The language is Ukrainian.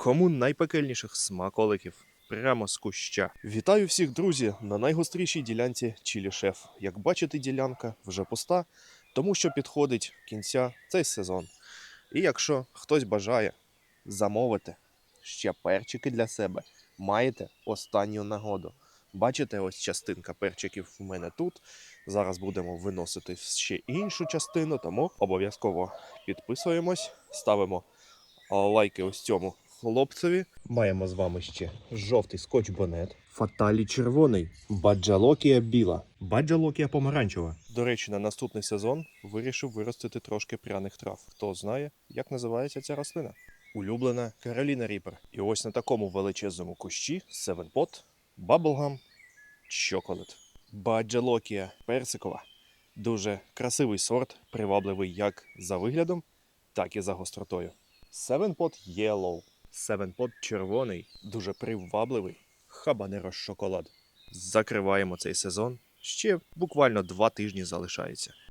Кому найпекельніших смаколиків прямо з куща. Вітаю всіх, друзі, на найгострішій ділянці Чілі Шеф. Як бачите, ділянка вже пуста, тому що підходить кінця цей сезон. І якщо хтось бажає замовити ще перчики для себе, маєте останню нагоду. Бачите, ось частинка перчиків в мене тут. Зараз будемо виносити ще іншу частину, тому обов'язково підписуємось, ставимо лайки ось цьому хлопцеві. Маємо з вами ще жовтий скотч бонет, фаталі червоний, баджалокія біла, баджалокія помаранчева. До речі, на наступний сезон вирішив виростити трошки пряних трав. Хто знає, як називається ця рослина? Улюблена Кароліна Ріпер. І ось на такому величезному кущі Seven Pot, Bubblegum, Chocolate. Баджалокія персикова. Дуже красивий сорт, привабливий як за виглядом, так і за гостротою. Seven Pot Yellow. Pot червоний, дуже привабливий. Хабанеро шоколад. Закриваємо цей сезон. Ще буквально два тижні залишається.